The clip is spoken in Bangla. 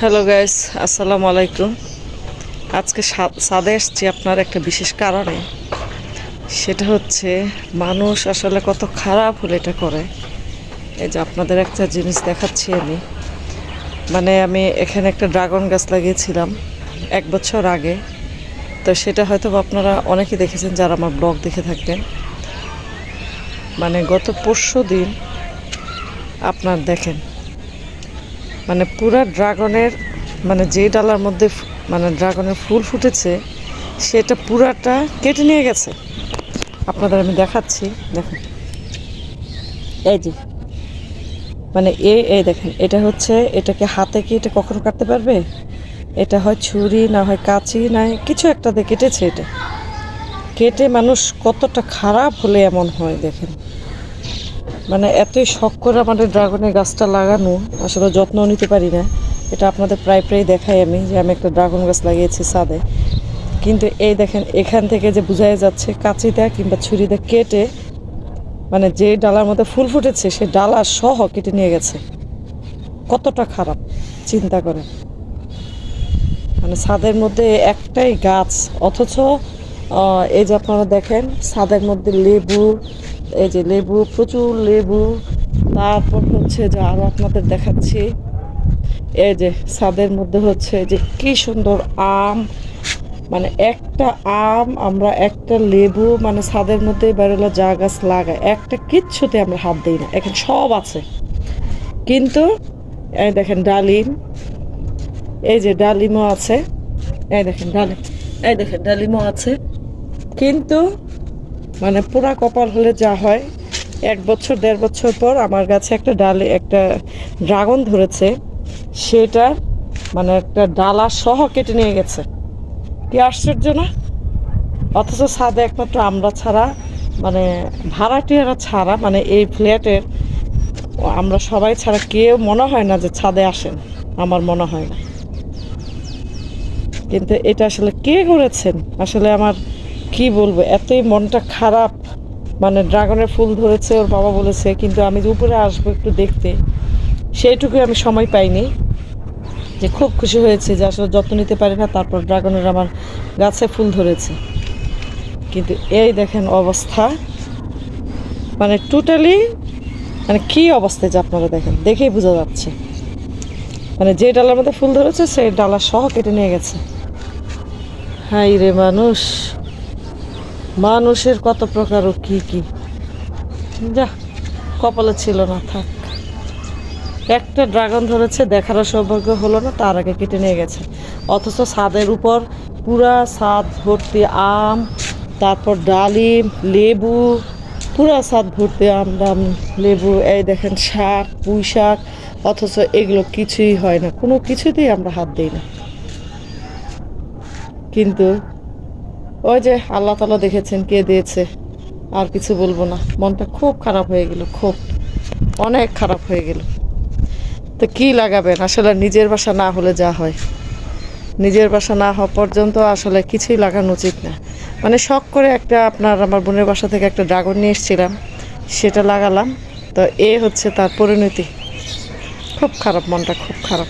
হ্যালো গাইস আসসালামু আলাইকুম আজকে সা- ছাদে এসছি আপনার একটা বিশেষ কারণে। সেটা হচ্ছে, মানুষ আসলে কত খারাপ হলে এটা করে। এই যে আপনাদের একটা জিনিস দেখাচ্ছি আমি। মানে আমি এখানে একটা ড্রাগন গাছ লাগিয়েছিলাম এক বছর আগে। তো সেটা হয়তো আপনারা অনেকেই দেখেছেন যারা আমার ব্লগ দেখে থাকবেন মানে গত পরশু দিন আপনার দেখেন মানে পুরা ড্রাগনের মানে যে ডালার মধ্যে মানে ড্রাগনের ফুল ফুটেছে, সেটা পুরাটা কেটে নিয়ে গেছে। আপনাদের আমি দেখাচ্ছি, দেখুন। এই যে মানে এই এই দেখেন, এটা হচ্ছে, এটাকে হাতে কি এটা কখনো কাটতে পারবে? এটা হয় ছুরি, না হয় কাঁচি, না কিছু একটা দিয়ে কেটেছে এটা। কেটে মানুষ কতটা খারাপ হলে এমন হয়, দেখেন। মানে এতই শখ করে আমাদের ড্রাগনের গাছটা লাগানো, আসলে যত্ন নিতে পারি না। এটা আপনাদের প্রায় প্রায় দেখাই আমি যে আমি একটা ড্রাগন গাছ লাগিয়েছি ছাদে। কিন্তু এই দেখেন, এখান থেকে যে বোঝাই যাচ্ছে, কাঁচিটা কিংবা ছুরিতে কেটে মানে যে ডালার মধ্যে ফুল ফুটেছে, সে ডালা সহ কেটে নিয়ে গেছে। কতটা খারাপ, চিন্তা করে মানে ছাদের মধ্যে একটাই গাছ, অথচ এই যে আপনারা দেখেন, ছাদের মধ্যে লেবু এই যে লেবু, প্রচুর লেবু। তারপর হচ্ছে যে আরও আপনাদের দেখাচ্ছি। এই যে ছাদের মধ্যে হচ্ছে যে কি সুন্দর আম। মানে একটা আম, আমরা একটা লেবু মানে ছাদের মধ্যে বেরোলো যা গাছ লাগাই একটা কিচ্ছুতে আমরা হাত দিই না। এখন সব আছে। কিন্তু, এই দেখেন ডালিম। এই যে ডালিমও আছে। এই দেখেন ডালিম। এই দেখেন ডালিমও আছে। কিন্তু মানে পুরা কপাল হলে যা হয়, এক বছর, দেড় বছর পর আমার কাছে একটা ডালে একটা ড্রাগন ধরেছে, সেটা মানে একটা ডালা সহ কেটে নিয়ে গেছে। কি আশ্চর্য না? অথচ ছাদে একমাত্র আমরা ছাড়া মানে ভাড়াটিয়ারা ছাড়া মানে এই ফ্ল্যাটের আমরা সবাই ছাড়া কেউ মনে হয় না যে ছাদে আসেন, আমার মনে হয় না। কিন্তু এটা আসলে কে করেছেন? আসলে আমার কি বলব, এতই মনটা খারাপ। মানে ড্রাগনের ফুল ধরেছে, ওর বাবা বলেছে, কিন্তু আমি যে উপরে আসব একটু দেখতে, সেইটুকু আমি সময় পাইনি। যে খুব খুশি হয়েছে যে আসলে যত্ন নিতে পারি না, তারপর ড্রাগনের আমার গাছে ফুল ধরেছে। কিন্তু এই দেখেন অবস্থা। মানে টোটালি মানে কি অবস্থায় যে আপনারা দেখেন, দেখেই বোঝা যাচ্ছে। মানে যে ডালার মধ্যে ফুল ধরেছে, সেই ডালা সহ কেটে নিয়ে গেছে। হাই রে মানুষ। মানুষের কত প্রকার ও কি কি। যা, কপালে ছিল না, থাক। একটা ড্রাগন ধরেছে দেখারও সৌভাগ্য হলো না, তার আগে কেটে নিয়ে গেছে। অথচ ছাদের উপর পুরা ছাদ ভর্তি আম, তারপর ডালিম, লেবু, পুরা ছাদ ভর্তি আম ডাম, লেবু, এই দেখেন শাক, পুঁই শাক, অথচ এগুলো কিছুই হয় না, কোনো কিছুতেই আমরা হাত দিই না। কিন্তু ওই যে আল্লাহ তালা দেখেছেন কে দিয়েছে, আর কিছু বলব না। মনটা খুব খারাপ হয়ে গেল, খুব। অনেক খারাপ হয়ে গেল। তো কি লাগাবেন? আসলে নিজের বাসা না হলে যা হয়। নিজের বাসা না হওয়া পর্যন্ত আসলে কিছুই লাগানো উচিত না। মানে শখ করে একটা আপনার, আমার বোনের বাসা থেকে একটা ড্রাগন নিয়ে এসেছিলাম, সেটা লাগালাম। তো এ হচ্ছে তার পরিণতি। খুব খারাপ, মনটা খুব খারাপ।